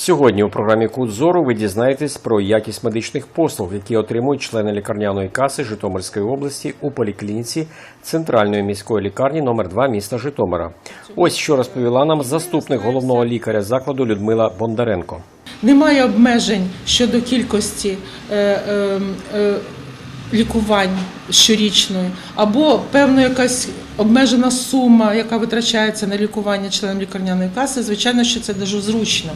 Сьогодні у програмі Кут зору ви дізнаєтесь про якість медичних послуг, які отримують члени лікарняної каси Житомирської області у поліклініці Центральної міської лікарні номер 2 міста Житомира. Ось що розповіла нам заступник головного лікаря закладу Людмила Бондаренко. Немає обмежень щодо кількості е, е, е, лікувань щорічної, або певна якась обмежена сума, яка витрачається на лікування членам лікарняної каси. Звичайно, що це дуже зручно.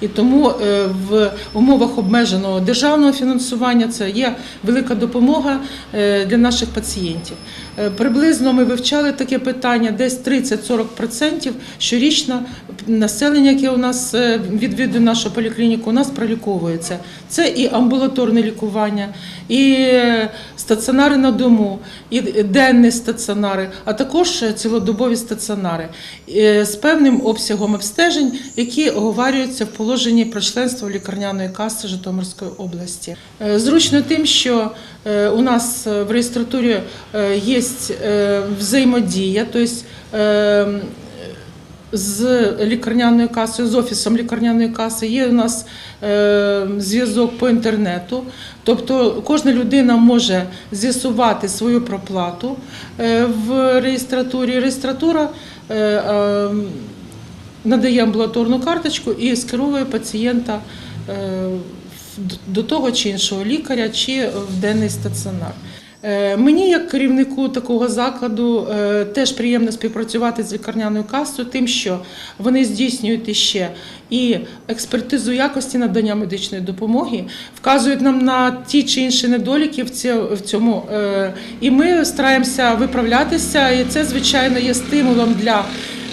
І тому е, в умовах обмеженого державного фінансування це є велика допомога е, для наших пацієнтів. Е, Приблизно ми вивчали таке питання, десь 30-40% щорічно населення, яке у нас е, відвідує нашу поліклініку, у нас проліковується. Це і амбулаторне лікування, і е, стаціонари на дому, і денні стаціонари, а також цілодобові стаціонари е, з певним обсягом обстежень, які оговарюються в положенні про членство лікарняної каси Житомирської області. Е, Зручно тим, що е, у нас в реєстратурі е, є е, взаємодія, тобто е, з лікарняною касою, з офісом лікарняної каси є у нас е, зв'язок по інтернету. Тобто кожна людина може з'ясувати свою проплату е, в реєстратурі. Реєстратура е, надає амбулаторну карточку і скеровує пацієнта до того чи іншого лікаря, чи в денний стаціонар. Е, Мені, як керівнику такого закладу, е, теж приємно співпрацювати з лікарняною касою, тим, що вони здійснюють іще і експертизу якості надання медичної допомоги, вказують нам на ті чи інші недоліки в цьому. е, І ми стараємося виправлятися, і це, звичайно, є стимулом для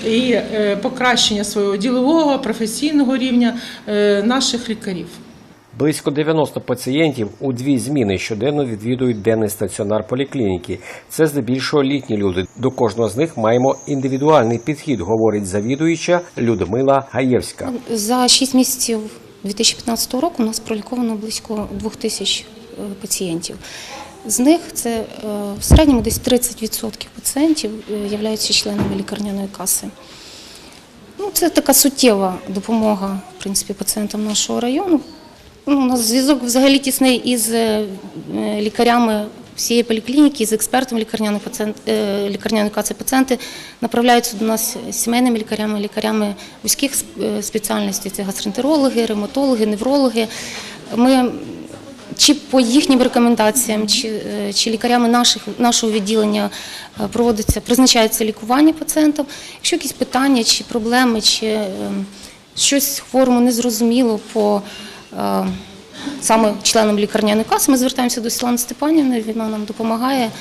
і покращення свого ділового професійного рівня наших лікарів. Близько 90 пацієнтів у дві зміни щоденно відвідують денний стаціонар поліклініки. Це здебільшого літні люди. До кожного з них маємо індивідуальний підхід, говорить завідуюча Людмила Гаєвська. За 6 місяців 2015 року у нас проліковано близько 2 тисяч е, пацієнтів. З них це е, в середньому десь 30% пацієнтів е, являються членами лікарняної каси. Ну, це така суттєва допомога в принципі, пацієнтам нашого району. Ну, у нас зв'язок взагалі тісний із е, лікарями всієї поліклініки, з експертом лікарняної, е, лікарняної каси. Пацієнти направляються до нас сімейними лікарями, лікарями вузьких е, спеціальностей. Це гастроентерологи, ревматологи, неврологи. Ми чи по їхнім рекомендаціям, чи, чи лікарями наших, нашого відділення проводиться, призначається лікування пацієнтам. Якщо якісь питання чи проблеми, чи е, щось хворому незрозуміло по саме членам лікарняної каси, ми звертаємося до Світлани Степанівни, вона нам допомагає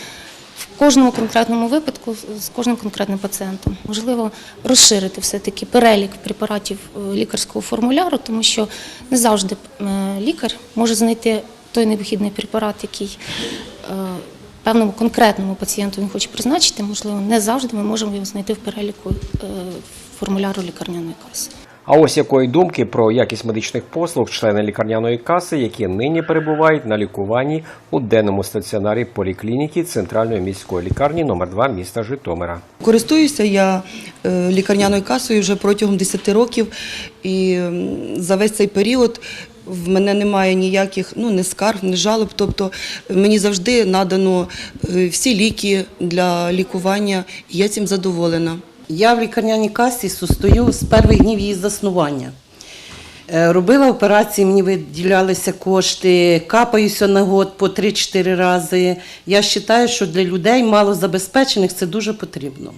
в кожному конкретному випадку з кожним конкретним пацієнтом. Можливо, розширити все-таки перелік препаратів е, лікарського формуляру, тому що не завжди е, лікар може знайти той необхідний препарат, який е, певному конкретному пацієнту він хоче призначити. Можливо, не завжди ми можемо його знайти в переліку е, формуляру лікарняної каси. А ось якої думки про якість медичних послуг члени лікарняної каси, які нині перебувають на лікуванні у денному стаціонарі поліклініки Центральної міської лікарні номер 2 міста Житомира. Користуюся я е, лікарняною касою вже протягом 10 років, і за весь цей період в мене немає ніяких ну, не скарг, не жалоб. Тобто мені завжди надано е, всі ліки для лікування, і я цим задоволена. Я в лікарняній касі состою з перших днів її заснування. Е, Робила операції, мені виділялися кошти, капаюся на год по 3-4 рази. Я вважаю, що для людей малозабезпечених це дуже потрібно.